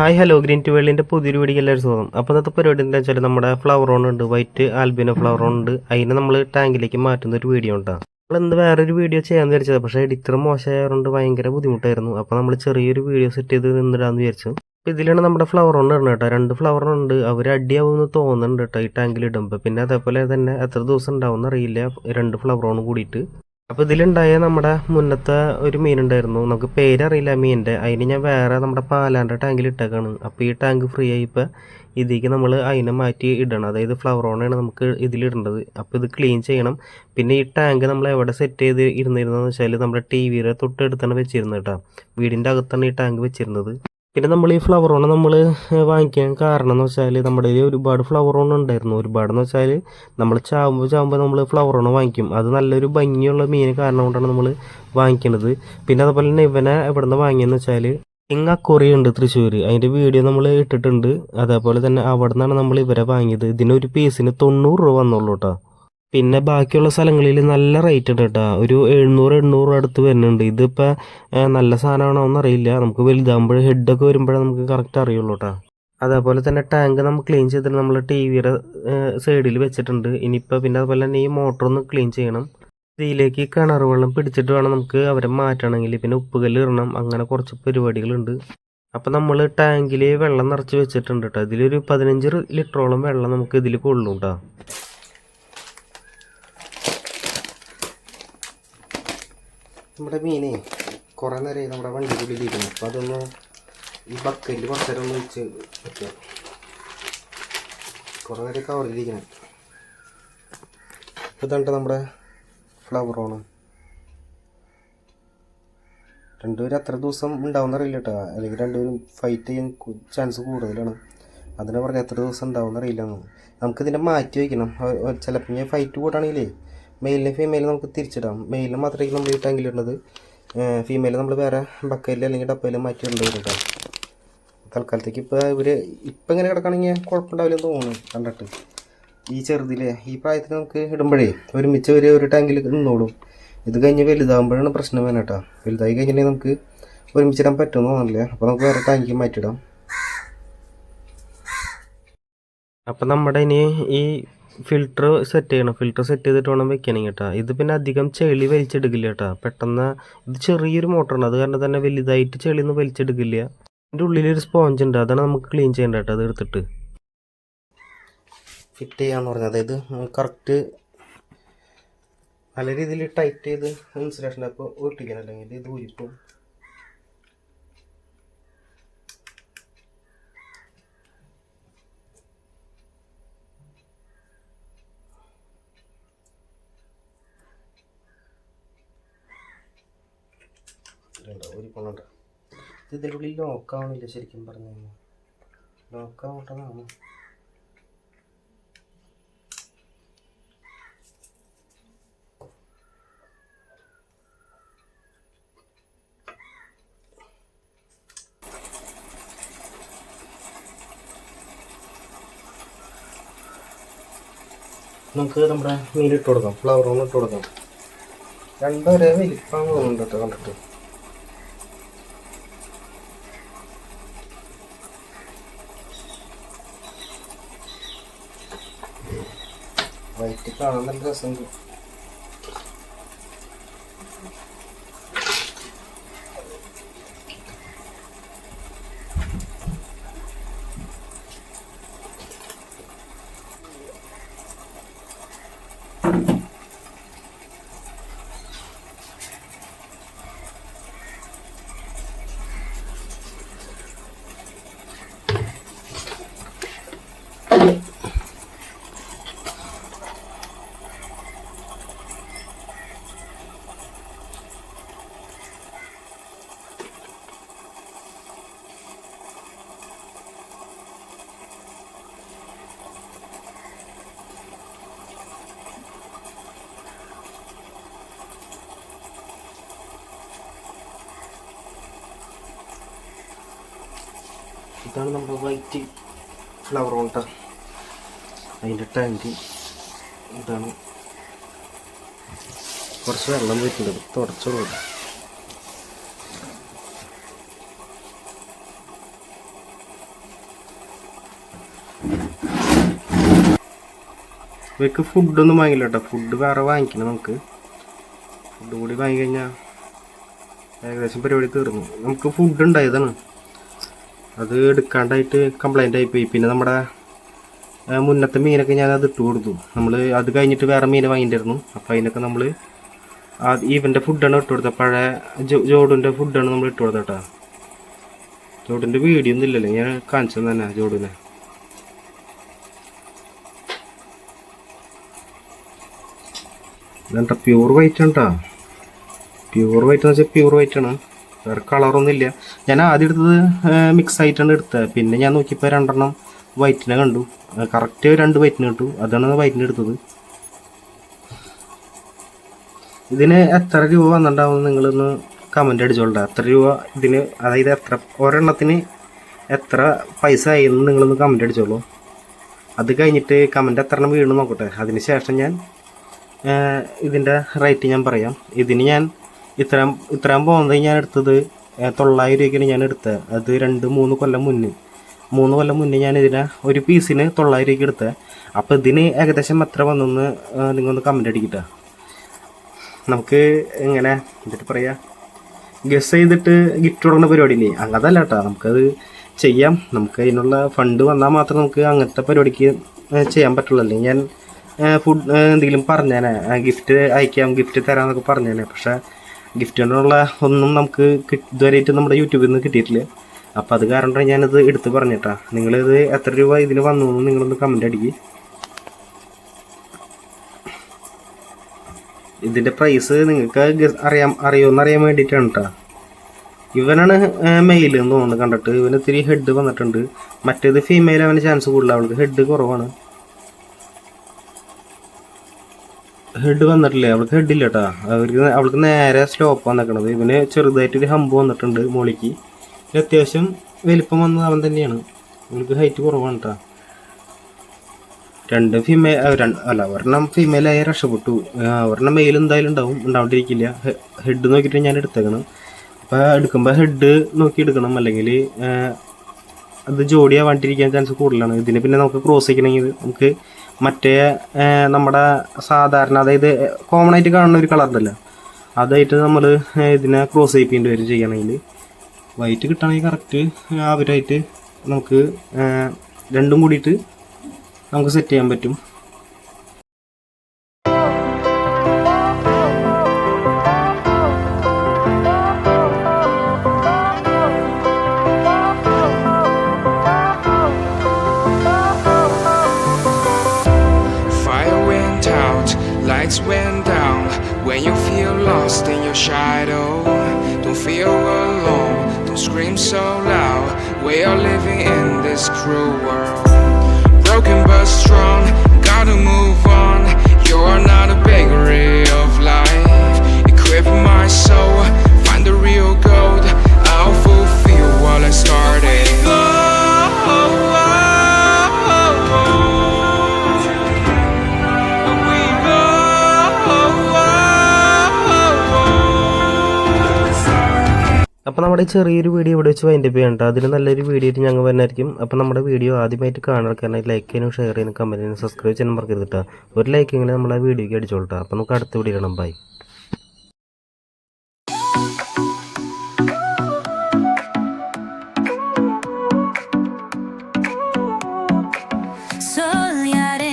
Hi hello green to വേൾഡിന്റെ പുതിയൊരു video എല്ലാവരും സ്വാഗതം. അപ്പോൾ ഇന്നത്തെ പരിപാടി എന്താ വെച്ചാൽ നമ്മുടെ ഫ്ലവർ ഓൺ ഉണ്ട് വൈറ്റ് ആൽബിനോ ഫ്ലവർ ഓൺ ഉണ്ട്. അതിനെ നമ്മൾ ടാങ്കിലേക്ക് മാറ്റുന്ന ഒരു വീഡിയോ ഉണ്ടാകും നമ്മൾ എന്ത് വേറൊരു വീഡിയോ ചെയ്യാമെന്ന് വിചാരിച്ചത്. പക്ഷേ എഡിറ്റർ മോശമായതുകൊണ്ട് ഭയങ്കര ബുദ്ധിമുട്ടായിരുന്നു. അപ്പോൾ നമ്മൾ ചെറിയൊരു വീഡിയോ സെറ്റ് ചെയ്ത് നിന്നിടാന്ന് വിചാരിച്ചു. അപ്പോൾ ഇതിലാണ് നമ്മുടെ ഫ്ലവർ ഓൺ ഇടുന്നത് കേട്ടോ. രണ്ട് ഫ്ലവർ ഉണ്ട്. അവർ അടിയാവുമെന്ന് തോന്നുന്നുണ്ട് കേട്ടോ ഈ ടാങ്കിൽ ഇടുമ്പോൾ പിന്നെ അതേപോലെ തന്നെ എത്ര ദിവസം ഉണ്ടാവും അറിയില്ല. രണ്ട് ഫ്ലവർ ഓൺ കൂടിയിട്ട്. അപ്പോൾ ഇതിലുണ്ടായ നമ്മുടെ മുന്നത്തെ ഒരു മീനുണ്ടായിരുന്നു. നമുക്ക് പേരറിയില്ല മീനിന്റെ അതിന് ഞാൻ വേറെ നമ്മുടെ പാലാന്റെ ടാങ്കിൽ ഇട്ടേക്കാണ്. അപ്പോൾ ഈ ടാങ്ക് ഫ്രീ ആയി ഇപ്പോൾ ഇതിലേക്ക് നമ്മൾ അതിനെ മാറ്റി ഇടണം. അതായത് ഫ്ലവർ ഓണാണ് നമുക്ക് ഇതിലിടേണ്ടത്. അപ്പോൾ ഇത് ക്ലീൻ ചെയ്യണം. പിന്നെ ഈ ടാങ്ക് നമ്മൾ എവിടെ സെറ്റ് ചെയ്ത് ഇരുന്നിരുന്നതെന്ന് വെച്ചാൽ നമ്മുടെ ടി വിയുടെ തൊട്ടടുത്താണ് വെച്ചിരുന്നത് കേട്ടോ. വീടിന്റെ അകത്താണ് ഈ ടാങ്ക് വെച്ചിരുന്നത്. പിന്നെ നമ്മൾ ഈ ഫ്ലവർ ഓൺ നമ്മൾ വാങ്ങിക്കാൻ കാരണം എന്ന് വെച്ചാൽ നമ്മുടെ കയ്യിൽ ഒരുപാട് ഫ്ലവർ ഓൺ ഉണ്ടായിരുന്നു. ഒരുപാടെന്ന് വെച്ചാൽ നമ്മൾ ചാവുമ്പോൾ ചാവുമ്പോൾ നമ്മൾ ഫ്ലവർ ഓൺ വാങ്ങിക്കും. അത് നല്ലൊരു ഭംഗിയുള്ള മീൻ കാരണം കൊണ്ടാണ് നമ്മൾ വാങ്ങിക്കുന്നത് പിന്നെ അതുപോലെ തന്നെ ഇവനെ എവിടെ നിന്ന് വാങ്ങിയെന്ന് വെച്ചാൽ ഇങ്ങ അക്കോറി ഉണ്ട് തൃശ്ശൂർ അതിന്റെ വീഡിയോ നമ്മൾ ഇട്ടിട്ടുണ്ട്. അതേപോലെ തന്നെ അവിടെ നിന്നാണ് നമ്മൾ ഇവരെ വാങ്ങിയത്. ഇതിനൊരു പീസിന് തൊണ്ണൂറ് രൂപ വന്നുള്ളൂ കേട്ടോ പിന്നെ ബാക്കിയുള്ള സ്ഥലങ്ങളിൽ നല്ല റേറ്റ് ഉണ്ട് കേട്ടോ. ഒരു എഴുന്നൂറ് എണ്ണൂറ് അടുത്ത് വരുന്നുണ്ട്. ഇതിപ്പോൾ നല്ല സാധനമാണോ എന്നറിയില്ല. നമുക്ക് വലുതാകുമ്പോൾ ഹെഡൊക്കെ വരുമ്പോഴേ നമുക്ക് കറക്റ്റ് അറിയുള്ളൂ കേട്ടോ. അതേപോലെ തന്നെ ടാങ്ക് നമ്മൾ ക്ലീൻ ചെയ്തിട്ട് നമ്മൾ ടി വിയുടെ സൈഡിൽ വെച്ചിട്ടുണ്ട്. ഇനിയിപ്പോൾ പിന്നെ അതുപോലെ തന്നെ ഈ മോട്ടർ ഒന്ന് ക്ലീൻ ചെയ്യണം. ഇതിലേക്ക് കിണർ വെള്ളം പിടിച്ചിട്ട് വേണം നമുക്ക് അവരെ മാറ്റണമെങ്കിൽ. പിന്നെ ഉപ്പുകല്ല് ഇടണം. അങ്ങനെ കുറച്ച് പരിപാടികളുണ്ട്. അപ്പോൾ നമ്മൾ ടാങ്കിൽ വെള്ളം നിറച്ച് വെച്ചിട്ടുണ്ട് കേട്ടോ. ഇതിലൊരു പതിനഞ്ച് ലിറ്ററോളം വെള്ളം നമുക്ക് ഇതിൽ കൊള്ളും കേട്ടോ. നമ്മുടെ മീനെ കുറേ നേരം നമ്മുടെ വണ്ടി ഇരിക്കുന്നു അപ്പോൾ അതൊന്ന് ഈ ബക്കറ്റിൽ കുറച്ച് നേരം ഒന്ന് വെച്ച് വെക്കാം. കുറേ നേരം കവറിലിരിക്കണം ഇതാണ്ട് നമ്മുടെ ഫ്ലവർ ഓണ് രണ്ടുപേരും അത്ര ദിവസം ഉണ്ടാവുന്ന അറിയില്ല കേട്ടോ. അല്ലെങ്കിൽ രണ്ടുപേരും ഫൈറ്റ് ചെയ്യാൻ ചാൻസ് കൂടുതലാണ്. അതിനെ പറഞ്ഞാൽ എത്ര ദിവസം ഉണ്ടാവും അറിയില്ല നമുക്കിതിനെ മാറ്റി വയ്ക്കണം ചിലപ്പോൾ ഫൈറ്റ് കൂട്ടാണെങ്കിലേ മെയിലിനെ ഫീമെയിൽ നമുക്ക് തിരിച്ചിടാം. മെയിലിന് മാത്രമേ നമ്മൾ ഈ ടാങ്കിലിടുന്നത് ഫീമെയിൽ നമ്മൾ വേറെ ബക്കയിൽ അല്ലെങ്കിൽ ഡപ്പയിൽ മാറ്റി ഇടേണ്ടി വരും കേട്ടോ. തൽക്കാലത്തേക്ക് ഇപ്പോൾ ഇവർ ഇപ്പം ഇങ്ങനെ കിടക്കണമെങ്കിൽ കുഴപ്പമുണ്ടാവില്ലെന്ന് തോന്നുന്നു കണ്ടിട്ട്. ഈ ചെറുതിലെ ഈ പ്രായത്തിൽ നമുക്ക് ഇടുമ്പോഴേ ഒരുമിച്ച് ഒരു ഒരു ടാങ്കിൽ നിന്നോളും. ഇത് കഴിഞ്ഞ് വലുതാകുമ്പോഴാണ് പ്രശ്നം വേണം കേട്ടോ. വലുതായി കഴിഞ്ഞിട്ടുണ്ടെങ്കിൽ നമുക്ക് ഒരുമിച്ചിടാൻ പറ്റുമെന്ന് തോന്നുന്നില്ല. അപ്പോൾ നമുക്ക് വേറെ ടാങ്കിൽ മാറ്റിയിടാം. അപ്പം നമ്മുടെ ഇനി ഈ ഫിൽറ്റർ സെറ്റ് ചെയ്യണം. ഫിൽറ്റർ സെറ്റ് ചെയ്തിട്ട് വേണം വെക്കണം കേട്ടോ ഇത് പിന്നെ അധികം ചെളി വലിച്ചെടുക്കില്ല കേട്ടോ പെട്ടെന്ന് ഇത് ചെറിയൊരു മോട്ടറാണ് അത് കാരണം തന്നെ വലുതായിട്ട് ചെളിയൊന്നും വലിച്ചെടുക്കില്ല. അതിന്റെ ഉള്ളിലൊരു സ്പോഞ്ച് ഉണ്ട്. അതാണ് നമുക്ക് ക്ലീൻ ചെയ്യേണ്ട കേട്ടോ അത് എടുത്തിട്ട്. ഫിറ്റ് ചെയ്യാന്ന് പറഞ്ഞത് അതായത് കറക്റ്റ് നല്ല രീതിയിൽ ടൈറ്റ് ചെയ്ത് ഇൻസുലേഷൻ അപ്പോൾ ഒട്ടിക്കണം. അല്ലെങ്കിൽ ഇത് ഊരിട്ടും ഊരിപ്പോണുണ്ട് ഇത് ഇതിന്റെ ഉള്ളിൽ ലോക്കാവണില്ല ശരിക്കും പറഞ്ഞു കഴിഞ്ഞാൽ ലോക്കാവട്ടതാണ് നമുക്ക് നമ്മുടെ മീൻ ഇട്ട് കൊടുക്കാം. ഫ്ലവർ ഒന്ന് ഇട്ട് കൊടുക്കാം. രണ്ടൊരേ വലിപ്പം തോന്നുന്നുണ്ട് കേട്ടോ കണ്ടിട്ട്. വൈറ്റ് കാണാൻ നല്ല രസമുണ്ട് ഇതാണ് നമ്മുടെ വൈറ്റ് ഫ്ലവർ കൊണ്ട അതിന്റെ ടാങ്ക് ഇതാണ് കുറച്ച് വെള്ളം വരുന്നത് തുടച്ചുള്ളൂ ഇവയ്ക്ക് ഫുഡൊന്നും വാങ്ങില്ല കേട്ടോ. ഫുഡ് വേറെ വാങ്ങിക്കണം നമുക്ക്. ഫുഡ് കൂടി വാങ്ങിക്കഴിഞ്ഞാൽ ഏകദേശം പരിപാടി തീർന്നു. നമുക്ക് ഫുഡ് ഉണ്ടായതാണ്. അത് എടുക്കാണ്ടായിട്ട് കംപ്ലൈന്റ് ആയിപ്പോയി. പിന്നെ നമ്മുടെ മുന്നത്തെ മീനൊക്കെ ഞാൻ അത് ഇട്ട് കൊടുത്തു. നമ്മൾ അത് കഴിഞ്ഞിട്ട് വേറെ മീൻ വാങ്ങിയിട്ടായിരുന്നു അപ്പോൾ അതിനൊക്കെ നമ്മൾ ഇവന്റെ ഫുഡാണ് ഇട്ട് കൊടുത്തത്. പഴയ ജോഡിന്റെ ഫുഡാണ് നമ്മൾ ഇട്ട് കൊടുത്തത് കേട്ടോ. ജോഡിന്റെ വീഡിയോ ഒന്നും ഇല്ലല്ലോ. ഞാൻ കാണിച്ചത് തന്നെ ജോഡിനെ. ഇതെന്താ പ്യൂർ വൈറ്റ് ആണ് കേട്ടോ പ്യൂർ വൈറ്റ് എന്ന് വെച്ചാൽ പ്യൂർ വൈറ്റ് ആണ്. വേറെ കളറൊന്നും ഇല്ല. ഞാൻ ആദ്യം എടുത്തത് മിക്സ് ആയിട്ടാണ് എടുത്തത് പിന്നെ ഞാൻ നോക്കിയപ്പോൾ രണ്ടെണ്ണം വൈറ്റിനെ കണ്ടു. കറക്റ്റ് രണ്ട് വൈറ്റിനെ കിട്ടു അതാണ് വൈറ്റിനെ എടുത്തത്. ഇതിന് എത്ര രൂപ വന്നിട്ടുണ്ടാവും നിങ്ങളൊന്ന് കമന്റ് അടിച്ചോളട്ടെ എത്ര രൂപ ഇതിന് അതായത് എത്ര ഒരെണ്ണത്തിന് എത്ര പൈസ ആയി എന്ന് നിങ്ങളൊന്ന് കമന്റ് അടിച്ചോളൂ. അത് കഴിഞ്ഞിട്ട് കമന്റ് എത്ര എണ്ണം വീണ് നോക്കട്ടെ. അതിന് ശേഷം ഞാൻ ഇതിന്റെ റേറ്റ് ഞാൻ പറയാം. ഇതിന് ഞാൻ ഇത്രയും ഇത്രയും പോകുന്നത് ഞാൻ എടുത്തത് തൊള്ളായിരം രൂപയ്ക്കാണ് ഞാൻ എടുത്തത്. അത് രണ്ട് മൂന്ന് കൊല്ലം മുന്നേ. മൂന്ന് കൊല്ലം മുന്നേ ഞാൻ ഇതിനെ ഒരു പീസിന് തൊള്ളായിരം രൂപയ്ക്ക് എടുത്തത് അപ്പോൾ ഇതിന് ഏകദേശം എത്ര വന്നെന്ന് നിങ്ങളൊന്ന് കമന്റ് അടിക്കട്ടെ. നമുക്ക് എങ്ങനെ എന്നിട്ട് പറയാ? ഗസ് ചെയ്തിട്ട് ഗിഫ്റ്റ് കൊടുക്കുന്ന പരിപാടിയില്ലേ അങ്ങനതല്ല കേട്ടോ നമുക്കത് ചെയ്യാം. നമുക്ക് അതിനുള്ള ഫണ്ട് വന്നാൽ മാത്രം നമുക്ക് അങ്ങനത്തെ പരിപാടിക്ക് ചെയ്യാൻ പറ്റുള്ളൂ. അല്ലെങ്കിൽ ഞാൻ ഫുഡ് എന്തെങ്കിലും പറഞ്ഞേനെ. ഗിഫ്റ്റ് അയക്കാം ഗിഫ്റ്റ് തരാമെന്നൊക്കെ പറഞ്ഞേനെ. പക്ഷേ ഗിഫ്റ്റ് കൊണ്ടുള്ള ഒന്നും നമുക്ക് ഇതുവരെയായിട്ട് നമ്മുടെ യൂട്യൂബിൽ നിന്ന് കിട്ടിയിട്ടില്ല. അപ്പോൾ അത് കാരണം ഞാനത് എടുത്ത് പറഞ്ഞിട്ടാ. നിങ്ങളിത് എത്ര രൂപ ഇതിന് വന്നു എന്ന് നിങ്ങളൊന്ന് കമന്റ് അടിക്കുക ഇതിന്റെ പ്രൈസ് നിങ്ങൾക്ക് അറിയാം അറിയുമെന്ന് അറിയാൻ വേണ്ടിയിട്ടാണ് കേട്ടോ ഇവനാണ് മെയിൽ എന്ന് തോന്നുന്നു കണ്ടിട്ട്. ഇവന് ഇത്തിരി ഹെഡ് വന്നിട്ടുണ്ട്. മറ്റേത് ഫീമെയിൽ അവന് ചാൻസ് കൂടുതലാണ് അവൾക്ക് ഹെഡ് കുറവാണ്. ഹെഡ് വന്നിട്ടില്ലേ? അവൾക്ക് ഹെഡ് കേട്ടാ അവർക്ക് അവൾക്ക് നേരെ സ്ലോപ്പ് വന്നിരിക്കണത് ഇവന് ചെറുതായിട്ടൊരു ഹമ്പ് വന്നിട്ടുണ്ട് മോളിക്ക് അത്യാവശ്യം വലിപ്പം വന്നത് അവൻ തന്നെയാണ്. അവൾക്ക് ഹൈറ്റ് കുറവാണ് കേട്ടോ രണ്ട് ഫീമെയിൽ അല്ല ഒരെണ്ണം ഫീമെയിലായി രക്ഷപ്പെട്ടു. ഒരെണ്ണം മെയിൽ എന്തായാലും ഉണ്ടാവും. ഉണ്ടാവാണ്ടിരിക്കില്ല. ഹെഡ് നോക്കിയിട്ട് ഞാൻ എടുത്തേക്കണം. അപ്പോൾ എടുക്കുമ്പോൾ ഹെഡ് നോക്കി എടുക്കണം. അല്ലെങ്കിൽ അത് ജോഡിയാവാണ്ടിരിക്കാൻ ചാൻസ് കൂടുതലാണ്. ഇതിന് പിന്നെ നമുക്ക് ക്രോസ് ചെയ്യണമെങ്കിൽ നമുക്ക് മറ്റേ നമ്മുടെ സാധാരണ അതായത് കോമൺ ആയിട്ട് കാണുന്ന ഒരു കളർ ഉണ്ടല്ലോ. അതായിട്ട് നമ്മൾ ഇതിനെ ക്രോസ് ചെയ്യിപ്പിക്കേണ്ടി വരും ചെയ്യണമെങ്കിൽ വൈറ്റ് കിട്ടണമെങ്കിൽ കറക്റ്റ് അവരായിട്ട് നമുക്ക് രണ്ടും കൂടിയിട്ട് നമുക്ക് സെറ്റ് ചെയ്യാൻ പറ്റും. So loud. We are living in this cruel world. Broken but strong, gotta move on. You are not a bakery of life. Equip my soul, find the real gold. I'll fulfill what I started. നമ്മുടെ ചെറിയൊരു video ഇവിടെ വെച്ച് wind up ചെയ്യണ്ട അതിന് നല്ലൊരു video ഞങ്ങൾ വരുന്നതായിരിക്കും. അപ്പോൾ നമ്മുടെ വീഡിയോ ആദ്യമായിട്ട് കാണാൻ ലൈക്ക് ചെയ്യാനും ഷെയർ ചെയ്യാനും കമന്റ് ചെയ്യാനും സബ്സ്ക്രൈബ് ചെയ്യാനും മറക്കരുത് കേട്ടോ ഒരു ലൈക്കെങ്കിലും നമ്മളെ വീഡിയോക്ക് അടിച്ചോളൂ കേട്ടോ അപ്പോൾ നമുക്ക് അടുത്ത വീഡിയോ കാണാം. ബൈ